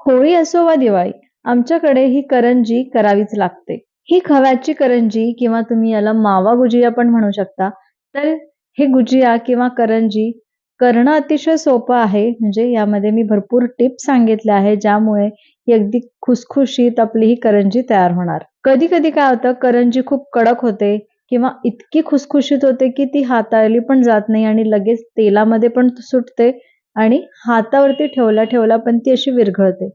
होळी असो वा दिवाळी आमच्याकडे ही करंजी करावीच लागते. ही खव्याची करंजी किंवा तुम्ही याला मावा गुजिया पण म्हणू शकता. तर हे गुजिया किंवा करंजी करणं अतिशय सोपं आहे. म्हणजे यामध्ये मी भरपूर टिप्स सांगितल्या आहे ज्यामुळे ही अगदी खुसखुशीत आपली ही करंजी तयार होणार. कधी कधी काय होतं करंजी खूप कडक होते किंवा इतकी खुसखुशीत होते की ती हाताळली पण जात नाही आणि लगेच तेलामध्ये पण सुटते. आणि हातावरती ठेवला ठेवला पण ती अशी विरघळते.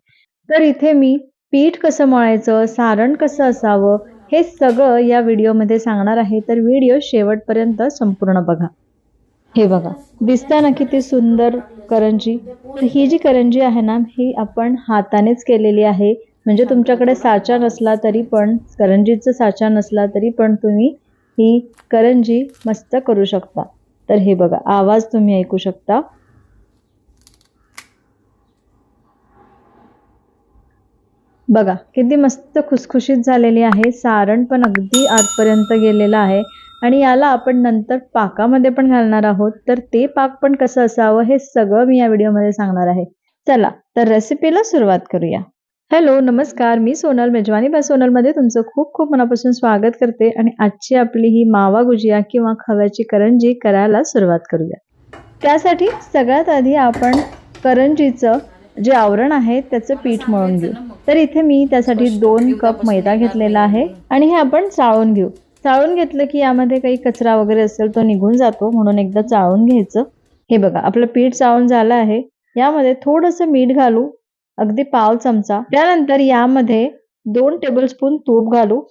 तर इथे मी पीठ कसं मळायचं सारण कसं असावं हे सगळं या व्हिडिओमध्ये सांगणार आहे. तर व्हिडिओ शेवटपर्यंत संपूर्ण बघा. हे बघा. दिसताना किती सुंदर करंजी? तर ही जी करंजी आहे ना ही आपण हातानेच केलेली आहे. म्हणजे तुमच्याकडे साचा नसला तरी पण करंजीचा साचा नसला तरी पण तुम्ही ही करंजी मस्त करू शकता. तर हे बघा. आवाज तुम्ही ऐकू शकता. बघा किती मस्त खुसखुशीत झालेली आहे. सारण पण अगदी आतपर्यंत गेलेलं आहे. आणि याला आपण नंतर पाकामध्ये पण घालणार आहोत. तर ते पाक पण कसं असावं हे सगळं मी या व्हिडिओमध्ये सांगणार आहे. चला तर रेसिपीला सुरुवात करूया. हॅलो नमस्कार. मी सोनल मेजवानी. बा सोनलमध्ये तुमचं खूप खूप मनापासून स्वागत करते. आणि आजची आपली ही मावा गुजिया किंवा खव्याची करंजी करायला सुरुवात करूया. त्यासाठी सगळ्यात आधी आपण करंजीचं जे आवरण आहे त्याचं पीठ मळून घेऊ. तर इथे मी त्यासाठी दोन कप मैदा घेतलेला आहे. आणि हे आपण चाळून घेऊ. चाळून घेतलं की यामध्ये काही कचरा वगैरे असेल तो निघून जातो. म्हणून एकदा चाळून घ्यायचं. हे बघा आपलं पीठ चाळून झालं आहे. यामध्ये थोडंसं मीठ घालू. अगदी पाव चमचा. त्यानंतर यामध्ये दोन टेबलस्पून तूप घालू.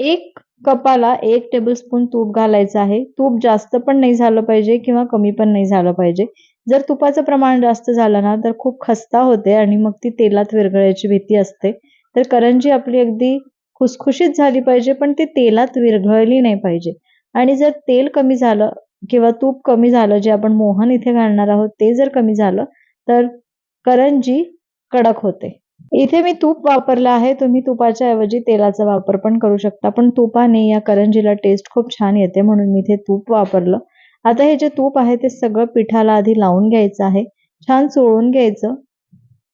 एक कपाला एक टेबलस्पून तूप घालायचं आहे. तूप जास्त पण नाही झालं पाहिजे किंवा कमी पण नाही झालं पाहिजे. जर तुपाचं प्रमाण जास्त झालं ना तर खूप खस्ता होते आणि मग ती तेलात विरघळायची भीती असते. तर करंजी आपली अगदी खुसखुशीत झाली पाहिजे पण ती तेलात विरघळली नाही पाहिजे. आणि जर तेल कमी झालं किंवा तूप कमी झालं जे आपण मोहन इथे घालणार आहोत ते जर कमी झालं तर करंजी कडक होते. इथे मी तूप वापरलं आहे. तुम्ही तुपाच्या ऐवजी तेलाचा वापर पण करू शकता. पण तुपाने या करंजीला टेस्ट खूप छान येते म्हणून मी इथे तूप वापरलं. आता हे जे तूप आहे ते सगळं पिठाला आधी लावून घ्यायचं आहे. छान चोळून घ्यायचं.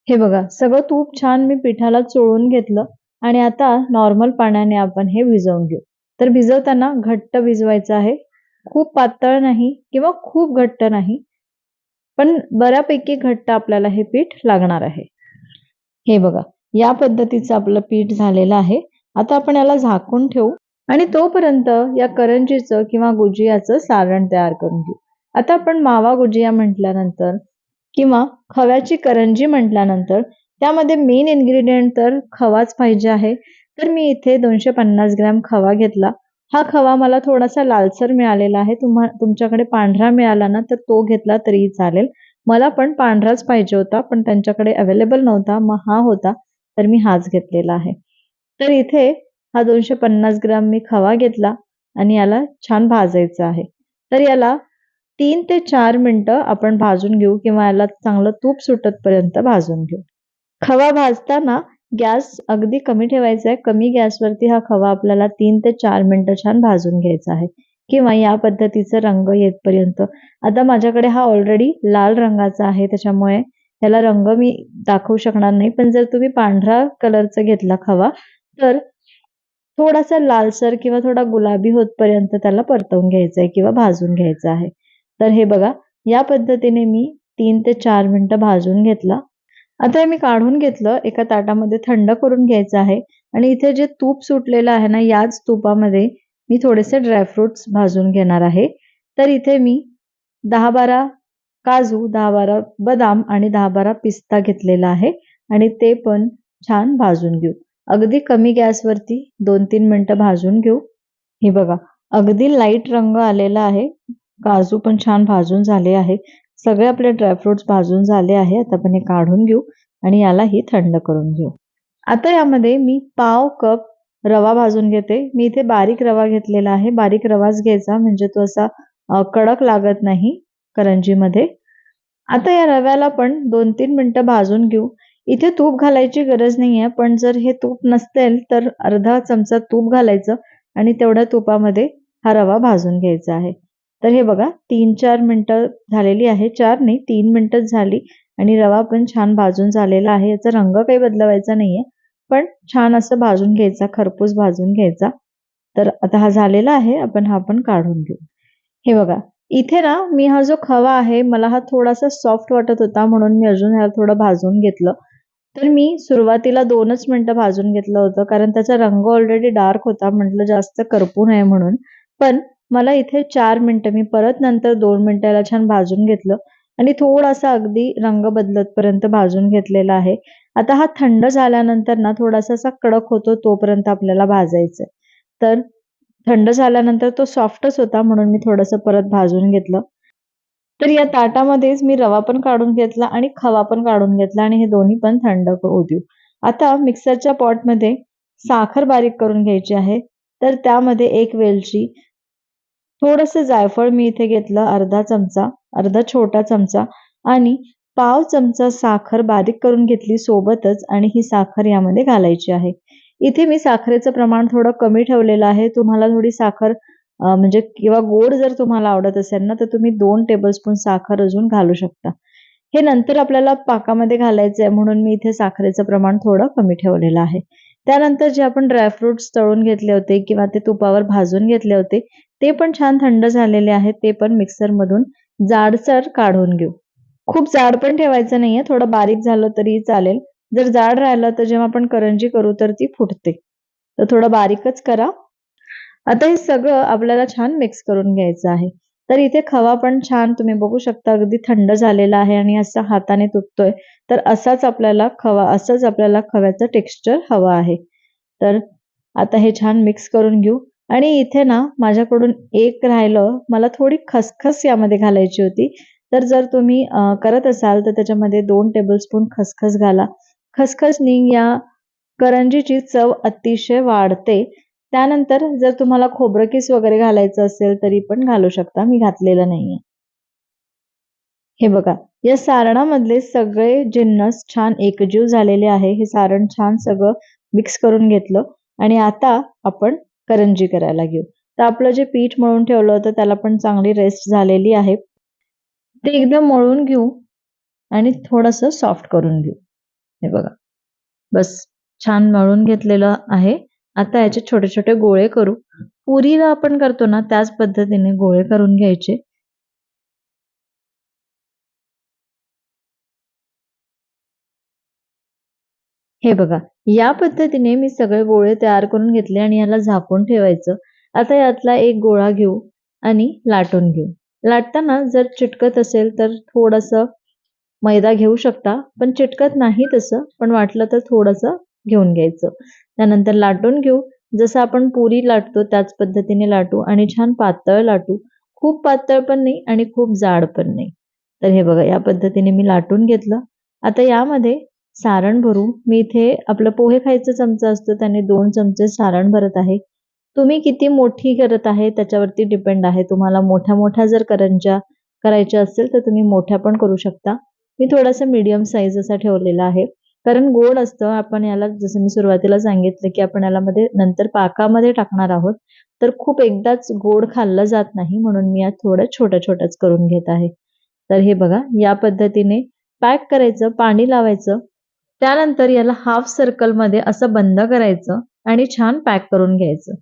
हे बघा सगळं तूप छान मी पिठाला चोळून घेतलं. आणि आता नॉर्मल पाण्याने आपण हे भिजवून घेऊ. तर भिजवताना घट्ट भिजवायचं आहे. खूप पातळ नाही किंवा खूप घट्ट नाही. पण बऱ्यापैकी घट्ट आपल्याला हे पीठ लागणार आहे. हे बघा या पद्धतीचं आपलं पीठ झालेलं आहे. आता आपण याला झाकून ठेवू आणि तोपर्यंत या करंजीचं किंवा गुजियाचं सारण तयार करून घेऊ. आता आपण मावा गुजिया म्हटल्यानंतर किंवा खव्याची करंजी म्हटल्यानंतर त्यामध्ये मेन इन्ग्रेडियंट तर खवाच पाहिजे आहे. तर मी इथे दोनशे पन्नास ग्रॅम खवा घेतला. हा खवा मला थोडासा लालसर मिळालेला आहे. तुम्हा तुमच्याकडे पांढरा मिळाला ना तर तो घेतला तरीही चालेल. मला पण पांढराच पाहिजे होता पण त्यांच्याकडे अवेलेबल नव्हता. मग हा होता तर मी हाच घेतलेला आहे. तर इथे हा दोनशे पन्नास ग्राम मी खवा घेतला आणि याला छान भाजायचा आहे. तर याला तीन ते चार मिनटं आपण भाजून घेऊ किंवा याला चांगलं तूप सुटतपर्यंत भाजून घेऊ. खवा भाजताना गॅस अगदी कमी ठेवायचा आहे. कमी गॅसवरती हा खवा आपल्याला तीन ते चार मिनटं छान भाजून घ्यायचा आहे. किंवा या पद्धतीचा रंग येतपर्यंत. आता माझ्याकडे हा ऑलरेडी लाल रंगाचा आहे त्याच्यामुळे याला रंग मी दाखवू शकणार नाही. पण जर तुम्ही पांढरा कलरचा घेतला खवा तर थोडासा लालसर किंवा थोडा गुलाबी होतपर्यंत त्याला परतवून घ्यायचा आहे किंवा भाजून घ्यायचं आहे. तर हे बघा या पद्धतीने मी तीन ते चार मिनटं भाजून घेतला. आता हे मी काढून घेतलं एका ताटामध्ये थंड करून घ्यायचं आहे. आणि इथे जे तूप सुटलेलं आहे ना याच तुपामध्ये मी थोडेसे ड्रायफ्रुट्स भाजून घेणार आहे. तर इथे मी दहा बारा काजू दहा बारा बदाम आणि दहा बारा पिस्ता घेतलेला आहे आणि ते पण छान भाजून घेऊ. अगदी कमी गॅसवरती दोन तीन मिनटं भाजून घेऊ. हे बघा अगदी लाइट रंग आलेला आहे. काजू पण छान भाजून झाले आहे. सगळे आपले ड्रायफ्रुट्स भाजून झाले आहे. आता आपण हे काढून घेऊ आणि यालाही थंड करून घेऊ. आता यामध्ये मी पाव कप रवा भाजून घेते. मी इथे बारीक रवा घेतलेला आहे. बारीक रवाच घ्यायचा म्हणजे तो असा कडक लागत नाही करंजीमध्ये. आता या रव्याला पण दोन तीन मिनटं भाजून घेऊ. इथे तूप घालायची गरज नाही आहे पण जर हे तूप नसेल तर अर्धा चमचा तूप घालायचं आणि तेवढ्या तुपामध्ये हा रवा भाजून घ्यायचा आहे. तर हे बघा तीन चार मिनटं झालेली आहे. चार नाही तीन मिनटंच झाली आणि रवा पण छान भाजून झालेला आहे. याचा रंग काही बदलवायचा नाहीये. पण छान असं भाजून घ्यायचा खरपूस भाजून घ्यायचा. तर आता हा झालेला आहे आपण हा पण काढून घेऊ. हे बघा इथे ना मी हा जो खवा आहे मला हा थोडासा सॉफ्ट वाटत होता म्हणून मी अजून ह्याला थोडं भाजून घेतलं. तर मी सुरुवातीला दोनच मिनिटं भाजून घेतलं होतं कारण त्याचा रंग ऑलरेडी डार्क होता म्हटलं जास्त करपू नये म्हणून. पण मला इथे चार मिनिटं मी परत नंतर दोन मिनिटाला छान भाजून घेतलं. आणि थोडासा अगदी रंग बदलत पर्यंत भाजून घेतलेला आहे. आता हा थंड झाल्यानंतर ना थोडासा असा कडक होतो तोपर्यंत आपल्याला भाजायचं तर थंड झाल्यानंतर तो सॉफ्टच होता म्हणून मी थोडंसं परत भाजून घेतलं. तर या ताटामध्येच मी रवा पण काढून घेतला आणि खवा पण काढून घेतला आणि हे दोन्ही पण थंड होऊ देऊ. आता मिक्सरच्या पॉटमध्ये साखर बारीक करून घ्यायची आहे. तर त्यामध्ये एक वेलची थोडस जायफळ मी इथे घेतलं अर्धा चमचा अर्धा छोटा चमचा आणि पाव चमचा साखर बारीक करून घेतली सोबतच आणि ही साखर यामध्ये घालायची आहे. इथे मी साखरेचं प्रमाण थोडं कमी ठेवलेलं आहे. तुम्हाला थोडी साखर म्हणजे किंवा गोड जर तुम्हाला आवडत असेल ना तर तुम्ही दोन टेबलस्पून साखर अजून घालू शकता. हे नंतर आपल्याला पाकामध्ये घालायचं आहे म्हणून मी इथे साखरेचं प्रमाण थोडं कमी ठेवलेलं आहे. त्यानंतर जे आपण ड्रायफ्रुट्स तळून घेतले होते किंवा ते तुपावर भाजून घेतले होते ते पण छान थंड झालेले आहेत ते पण मिक्सरमधून जाडसर काढून घेऊ. खूप जाड पण ठेवायचं नाहीये थोडं बारीक झालं तरी चालेल. जर जाड राहिलं तर जेव्हा आपण करंजी करू तर ती फुटते. तर थोडं बारीकच करा. आता हे सगळं आपल्याला छान मिक्स करून घ्यायचं आहे. तर इथे खवा पण छान तुम्ही बघू शकता अगदी थंड झालेला आहे आणि असा हाताने तुटतोय. तर असाच आपल्याला खवा असंच आपल्याला खव्याचं टेक्स्चर हवं आहे. तर आता हे छान मिक्स करून घेऊ. आणि इथे ना माझ्याकडून एक राहिलं मला थोडी खसखस यामध्ये घालायची होती. तर जर तुम्ही करत असाल तर त्याच्यामध्ये दोन टेबलस्पून खसखस घाला. खसखसनी या करंजीची चव अतिशय वाढते. त्यानंतर जर तुम्हाला खोबरकीस वगैरे घालायचं असेल तरी पण घालू शकता. मी घातलेलं नाहीये. हे बघा या सारणामधले सगळे जिन्नस छान एकजीव झालेले आहे. हे सारण छान सगळं मिक्स करून घेतलं. आणि आता आपण करंजी करायला घेऊ. तर आपलं जे पीठ मळून ठेवलं होतं त्याला पण चांगली रेस्ट झालेली आहे. ते एकदम मळून घेऊ आणि थोडस सॉफ्ट करून घेऊ. हे बघा. बस. छान मळून घेतलेलं आहे. आता याचे छोटे छोटे गोळे करू. पुरीला आपण करतो ना त्याच पद्धतीने गोळे करून घ्यायचे. हे बघा या पद्धतीने मी सगळे गोळे तयार करून घेतले आणि याला झाकून ठेवायचं. आता यातला एक गोळा घेऊ आणि लाटून घेऊ. लाटताना जर चिटकत असेल तर थोडस मैदा घेऊ शकता पण चिटकत नाही तसं पण वाटलं तर थोडस घेऊन घ्यायचं. त्यानंतर लाटून घेऊ. जसं आपण पुरी लाटतो त्याच पद्धतीने लाटू आणि छान पातळ लाटू. खूप पातळ पण नाही आणि खूप जाड पण नाही. तर हे बघा या पद्धतीने मी लाटून घेतलं. आता यामध्ये सारण भरू. मी इथे आपलं पोहे खायचं चमचा असतो त्याने दोन चमचे सारण भरत आहे. तुम्ही किती मोठी करत आहे त्याच्यावरती डिपेंड आहे. तुम्हाला मोठ्या मोठ्या जर करंजा करायच्या असेल तर तुम्ही मोठ्या पण करू शकता. मी थोडासा मीडियम साईज असा ठेवलेला आहे. कारण गोड असतं आपण याला जसं मी सुरुवातीला सांगितलं की आपण याला मध्ये नंतर पाकामध्ये टाकणार आहोत. तर खूप एकदाच गोड खाल्लं जात नाही म्हणून मी यात थोडं छोटं छोटंच करून घेत आहे. तर हे बघा या पद्धतीने पॅक करायचं पाणी लावायचं. त्यानंतर याला हाफ सर्कलमध्ये असं बंद करायचं आणि छान पॅक करून घ्यायचं.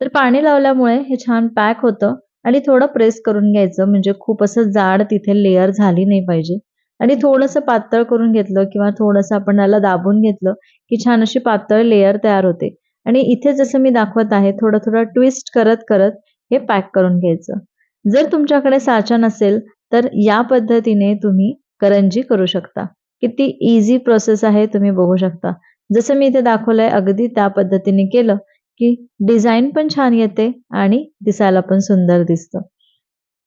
तर पाणी लावल्यामुळे हे छान पॅक होतं आणि थोडं प्रेस करून घ्यायचं म्हणजे खूप असं जाड तिथे लेअर झाली नाही पाहिजे. आणि थोडंसं पातळ करून घेतलं किंवा थोडंसं आपण याला दाबून घेतलं की छान अशी पातळ लेअर तयार होते. आणि इथे जसं मी दाखवत आहे थोडं थोडं ट्विस्ट करत करत हे पॅक करून घ्यायचं. जर तुमच्याकडे साचा नसेल तर या पद्धतीने तुम्ही करंजी करू शकता. किती इझी प्रोसेस आहे तुम्ही बघू शकता. जसं मी इथे दाखवलंय अगदी त्या पद्धतीने केलं की डिझाईन पण छान येते आणि दिसायला पण सुंदर दिसतं.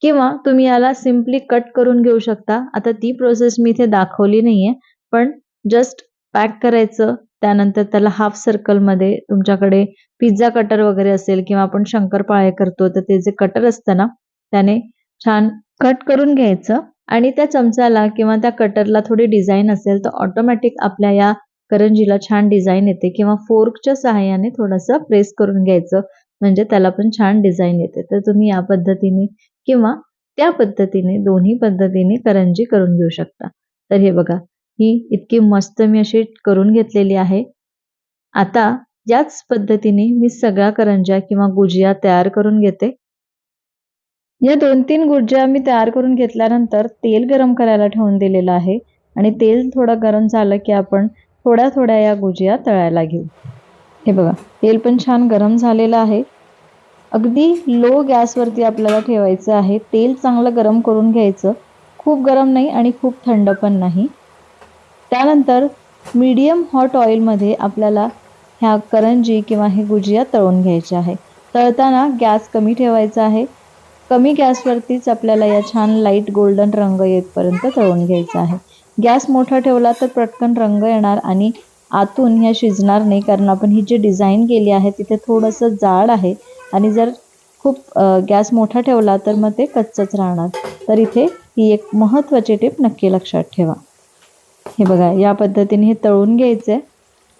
किंवा तुम्ही याला सिम्पली कट करून घेऊ शकता. आता ती प्रोसेस मी इथे दाखवली नाहीये पण जस्ट पॅक करायचं त्यानंतर त्याला हाफ सर्कलमध्ये तुमच्याकडे पिझ्झा कटर वगैरे असेल किंवा आपण शंकरपाळे करतो तर ते जे कटर असतं ना त्याने छान कट करून घ्यायचं. आणि त्या चमचाला किंवा त्या कटरला थोडी डिझाईन असेल तर ऑटोमॅटिक आपल्या या करंजीला छान डिझाईन येते किंवा फोर्कच्या सहाय्याने थोडंसं प्रेस करून घ्यायचं म्हणजे त्याला पण छान डिझाईन येते. तर तुम्ही या पद्धतीने किंवा त्या पद्धतीने दोन्ही पद्धतीने करंजी करून घेऊ शकता. तर हे बघा ही इतकी मस्त मी अशी करून घेतलेली आहे. आता याच पद्धतीने मी सगळ्या करंज्या किंवा गुजिया तयार करून घेते. या दोन तीन गुज्या मी तयार करून घेतल्यानंतर तेल गरम करायला ठेवून दिलेलं आहे आणि तेल थोडं गरम झालं की आपण थोड्या थोड्या या गुजिया तळायला घेऊ. हे बघा तेल पण छान गरम झालेलं आहे. अगदी लो गॅसवरती आपल्याला ठेवायचं आहे. तेल चांगलं गरम करून घ्यायचं. खूप गरम नाही आणि खूप थंड पण नाही. त्यानंतर मीडियम हॉट ऑइलमध्ये आपल्याला ह्या करंजी किंवा हे गुजिया तळून घ्यायचे आहे. तळताना गॅस कमी ठेवायचा आहे. कमी गॅसवरतीच आपल्याला या छान लाइट गोल्डन रंग येतपर्यंत तळून घ्यायचा आहे. गॅस मोठा ठेवला तर पटकन रंग येणार आणि आतून ह्या शिजणार नाही कारण आपण ही जी डिझाईन केली आहे तिथे थोडंसं जाड आहे आणि जर खूप गॅस मोठा ठेवला तर मग ते कच्चच राहणार. तर इथे ही एक महत्त्वाची टिप नक्की लक्षात ठेवा. हे बघा या पद्धतीने हे तळून घ्यायचं आहे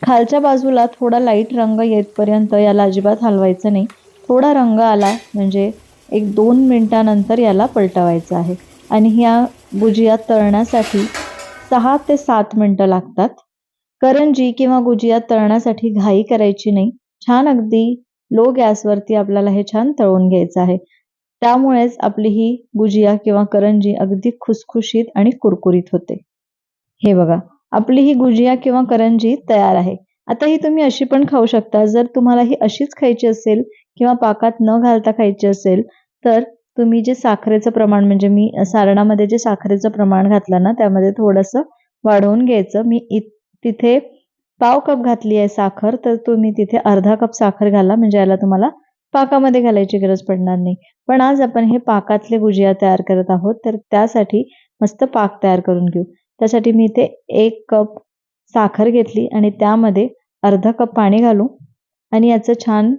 खालच्या बाजूला थोडा लाइट रंग येतपर्यंत याला अजिबात हलवायचं नाही. थोडा रंग आला म्हणजे एक दोन मिनटानंतर याला पलटवायचं आहे. आणि ह्या गुजिया तळण्यासाठी सहा ते सात मिनटं लागतात. करंजी किंवा गुजिया तळण्यासाठी घाई करायची नाही. छान अगदी लो गॅसवरती आपल्याला हे छान तळून घ्यायचं आहे. त्यामुळेच आपली ही गुजिया किंवा करंजी अगदी खुसखुशीत आणि कुरकुरीत होते. हे बघा आपली ही गुजिया किंवा करंजी तयार आहे. आता ही तुम्ही अशी पण खाऊ शकता. जर तुम्हाला ही अशीच खायची असेल किंवा पाकात न घालता खायची असेल तर तुम्ही जे साखरेचं प्रमाण म्हणजे मी सारणामध्ये जे साखरेचं प्रमाण घातलं ना त्यामध्ये थोडंसं वाढवून घ्यायचं. मी इत तिथे पाव कप घातली आहे साखर तर तुम्ही तिथे अर्धा कप साखर घाला म्हणजे याला तुम्हाला पाकामध्ये घालायची गरज पडणार नाही. पण आज आपण हे पाकातले गुजिया तयार करत आहोत तर त्यासाठी मस्त पाक तयार करून घेऊ. त्यासाठी मी इथे एक कप साखर घेतली आणि त्यामध्ये अर्धा कप पाणी घालू. आणि याचं छान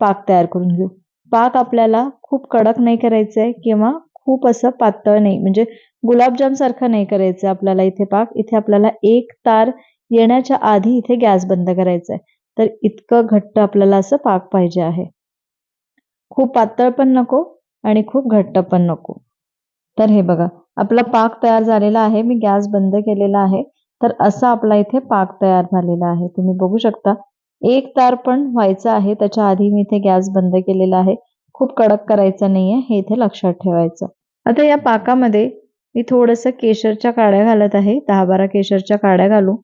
पाक तयार करून घेऊ. पाक आपल्याला खूप कडक नाही करायचं आहे किंवा खूप असं पातळ नाही. म्हणजे गुलाबजाम सारखं नाही करायचं आपल्याला इथे पाक. इथे आपल्याला एक तार येण्याच्या आधी इथे गॅस बंद करायचा आहे तर इतकं घट्ट आपल्याला असं पाक पाहिजे आहे. खूप पातळ पण नको आणि खूप घट्ट पण नको. तर हे बघा आपला पाक तयार झालेला आहे. मी गॅस बंद केलेला आहे. तर असा आपला इथे पाक तयार झालेला आहे. तुम्ही बघू शकता एक तार पण व्हायचं आहे. त्याच्या आधी मी इथे गॅस बंद केलेला आहे. खूप कडक करायचं नाहीये. हे इथे लक्षात ठेवायचं. आता या पाकामध्ये मी थोडंसं केशरच्या काड्या घालत आहे. दहा बारा केशरच्या काड्या घालू.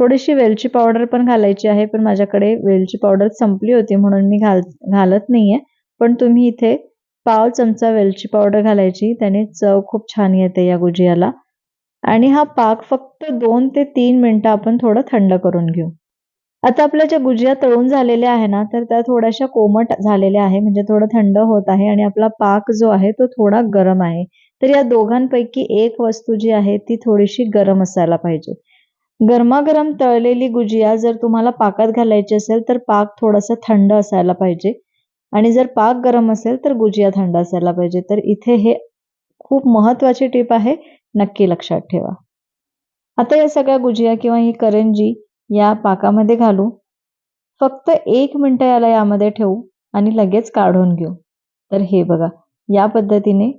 थोडीशी वेलची पावडर पण घालायची आहे पण माझ्याकडे वेलची पावडर संपली होती म्हणून मी घाल घालत नाहीये. पण तुम्ही इथे पाव चमचा वेलची पावडर घालायची. त्याने चव खूप छान येते या गुजियाला. आणि हा पाक फक्त दोन ते तीन मिनिटं आपण थोडं थंड करून घेऊ. आता आपल्या ज्या गुजिया तळून झालेल्या आहे ना तर त्या थोड्याशा कोमट झालेल्या आहे म्हणजे थोडं थंड होत आहे आणि आपला पाक जो आहे तो थोडा गरम आहे. तर या दोघांपैकी एक वस्तू जी आहे ती थोडीशी गरम असायला पाहिजे. गरमागरम तळलेली गुजिया जर तुम्हाला पाकात घालायची असेल तर पाक थोडासा थंड असायला पाहिजे. आणि जर पाक गरम असेल तर गुजिया थंड असायला पाहिजे. तर इथे हे खूप महत्वाची टीप आहे नक्की लक्षात ठेवा. आता या सगळ्या गुजिया किंवा ही करंजी या पाकामध्ये घालू. फक्त एक मिनटं याला यामध्ये ठेवू आणि लगेच काढून घेऊ. तर हे बघा या पद्धतीने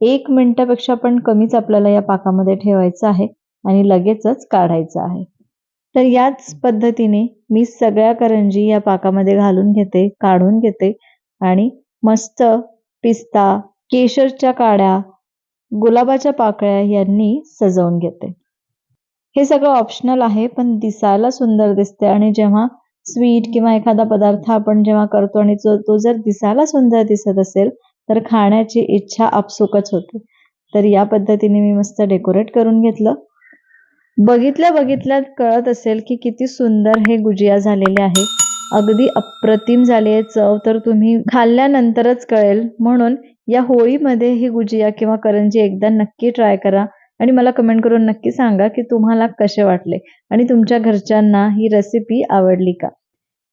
एक मिनटापेक्षा पण कमीच आपल्याला या पाकामध्ये ठेवायचं आहे आणि लगेचच काढायचं आहे. तर याच पद्धतीने मी सगळ्या करंजी या पाकामध्ये घालून घेते काढून घेते आणि मस्त पिस्ता केशरच्या काड्या गुलाबाच्या पाकळ्या यांनी सजवून घेते. हे सगळं ऑप्शनल आहे पण दिसायला सुंदर दिसते आणि जेव्हा स्वीट किंवा एखादा पदार्थ आपण जेव्हा करतो आणि तो जर दिसायला सुंदर दिसत असेल तर खाण्याची इच्छा आपसुकच होते. तर या पद्धतीने मी मस्त डेकोरेट करून घेतलं. बघितल्या बघितल्यात कळत असेल की किती सुंदर हे गुजिया झालेले आहे. अगदी अप्रतिम झाले चव तर तुम्ही खाल्ल्यानंतरच कळेल. म्हणून या होळीमध्ये ही गुजिया किंवा करंजी एकदा नक्की ट्राय करा. आणि मला कमेंट करून नक्की सांगा की तुम्हाला कसे वाटले आणि तुमच्या घरच्यांना ही रेसिपी आवडली का?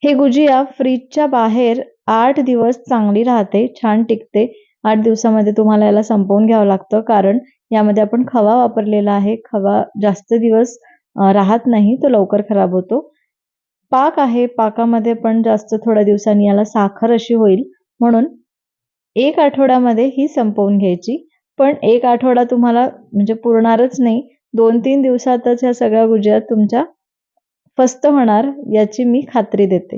हे गुजिया फ्रीजच्या बाहेर आठ दिवस चांगली राहते छान टिकते. आठ दिवसामध्ये तुम्हाला याला संपवून घ्यावं लागतं कारण यामध्ये आपण खवा वापरलेला आहे. खवा जास्त दिवस राहत नाही तो लवकर खराब होतो. पाक आहे पाकामध्ये पण जास्त थोड्या दिवसांनी याला साखर अशी होईल. म्हणून एक आठवड्यामध्ये ही संपवून घ्यायची. पण एक आठवडा तुम्हाला म्हणजे पुरणारच नाही. दोन तीन दिवसातच ह्या सगळ्या गुजिया तुमच्या फस्त होणार याची मी खात्री देते.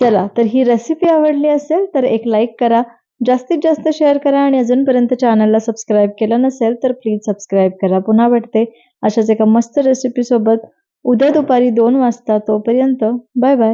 चला तर ही रेसिपी आवडली असेल तर एक लाईक करा. जास्तीत जास्त शेअर करा आणि अजूनपर्यंत चॅनलला सबस्क्राईब केलं नसेल तर प्लीज सबस्क्राईब करा. पुन्हा भेटते अशाच एका मस्त रेसिपी सोबत. उद्या दुपारी दोन वाजता तोपर्यंत. Bye bye